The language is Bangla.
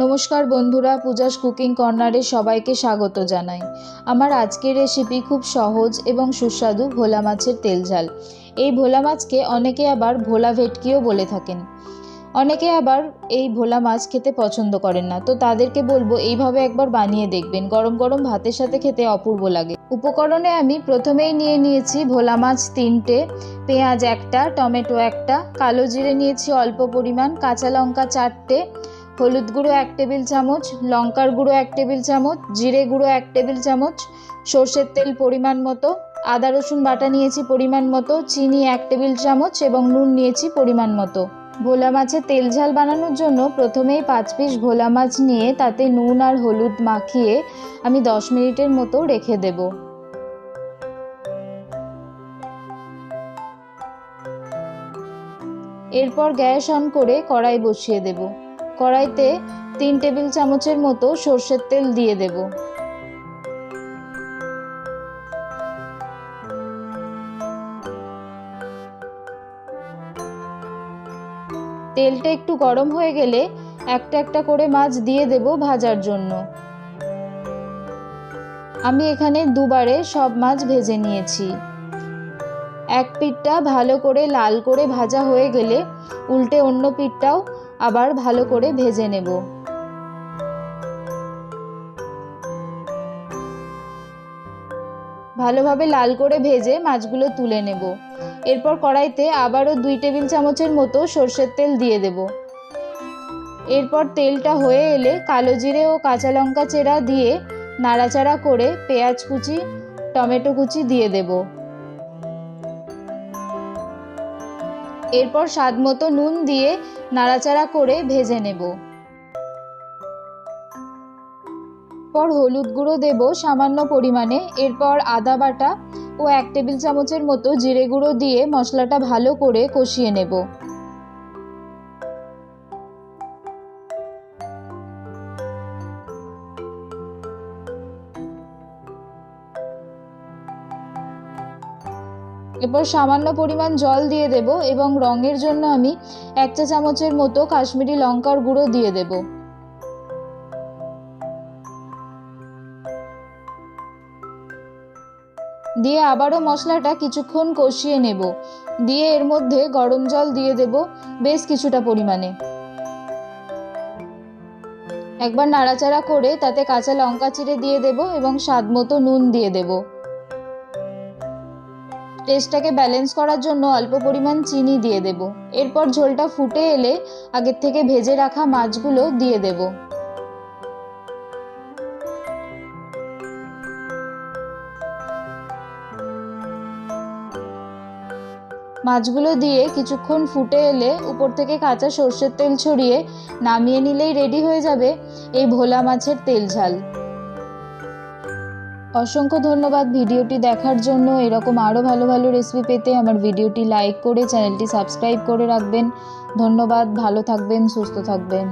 নমস্কার বন্ধুরা, পূজাস কুকিং কর্নারে সবাইকে স্বাগত জানাই। আমার আজকের রেসিপি খুব সহজ এবং সুস্বাদু ভোলা মাছের তেল ঝাল। এই ভোলা মাছকে অনেকে আবার ভোলা ভেটকিও বলে থাকেন। অনেকে আবার এই ভোলা মাছ খেতে পছন্দ করেন না। তো তাদেরকে বলব, এইভাবে একবার বানিয়ে দেখবেন। গরম গরম ভাতের সাথে খেতে অপূর্ব লাগে। উপকরণে আমি প্রথমেই নিয়ে নিয়েছি ভোলা মাছ তিনটে, পেঁয়াজ একটা, টমেটো একটা, কালো জিরে নিয়েছি অল্প পরিমাণ, কাঁচা লঙ্কা চারটে হলুদ গুঁড়ো এক টেবিল চামচ, লঙ্কার গুঁড়ো এক টেবিল চামচ, জিরে গুঁড়ো এক টেবিল চামচ, সর্ষের তেল পরিমাণ মতো, আদা রসুন বাটা নিয়েছি পরিমাণ মতো, চিনি এক টেবিল চামচ এবং নুন নিয়েছি পরিমাণ মতো। ভোলা মাছের তেল ঝাল বানানোর জন্য প্রথমেই পাঁচ পিস ভোলা মাছ নিয়ে তাতে নুন আর হলুদ মাখিয়ে আমি দশ মিনিটের মতো রেখে দেবো। এরপর গ্যাস অন করে কড়াই বসিয়ে দেব। কড়াইতে তিন টেবিল চামচের মতো সর্ষের তেল দিয়ে দেব। তেলটা একটু গরম হয়ে গেলে একটা একটা করে মাছ দিয়ে দেব ভাজার জন্য। আমি এখানে দুবারে সব মাছ ভেজে নিয়েছি। এক পিঠটা ভালো করে লাল করে ভাজা হয়ে গেলে উল্টে অন্য পিঠটাও আবার ভালো করে ভেজে নেব। ভালোভাবে লাল করে ভেজে মাছগুলো তুলে নেব। এরপর কড়াইতে আবারও দুই টেবিল চামচের মতো সর্ষের তেল দিয়ে দেব। এরপর তেলটা হয়ে এলে কালো জিরে ও কাঁচা লঙ্কা চেরা দিয়ে নাড়াচাড়া করে পেঁয়াজ কুচি, টমেটো কুচি দিয়ে দেবো। এরপর স্বাদ মতো নুন দিয়ে নাড়াচাড়া করে ভেজে নেব। পর হলুদ গুঁড়ো দেব সামান্য পরিমাণে। এরপর আদা বাটা ও এক টেবিল চামচের মতো জিরে গুঁড়ো দিয়ে মশলাটা ভালো করে কষিয়ে নেব। এরপর সামান্য পরিমাণ জল দিয়ে দেব এবং রঙের জন্য আমি এক চা চামচের মতো কাশ্মীরি লঙ্কার গুঁড়ো দিয়ে দেব। দিয়ে আবারও মশলাটা কিছুক্ষণ কষিয়ে নেব। দিয়ে এর মধ্যে গরম জল দিয়ে দেব বেশ কিছুটা পরিমাণে। একবার নাড়াচাড়া করে তাতে কাঁচা লঙ্কা চিড়ে দিয়ে দেব এবং স্বাদ মতো নুন দিয়ে দেবো। টেস্টটাকে ব্যালেন্স করার জন্য অল্প পরিমাণ চিনি দিয়ে দেব। এরপর ঝোলটা ফুটে এলে আগের থেকে ভেজে রাখা মাছগুলো দিয়ে দেব। মাছগুলো দিয়ে কিছুক্ষণ ফুটে এলে উপর থেকে কাঁচা সর্ষের তেল ছড়িয়ে নামিয়ে নিলেই রেডি হয়ে যাবে এই ভোলা মাছের তেল ঝাল। অসংখ্য ধন্যবাদ ভিডিওটি দেখার জন্য। এরকম আরও ভালো ভালো রেসিপি পেতে আমার ভিডিওটি লাইক করে চ্যানেলটি সাবস্ক্রাইব করে রাখবেন। ধন্যবাদ, ভালো থাকবেন, সুস্থ থাকবেন।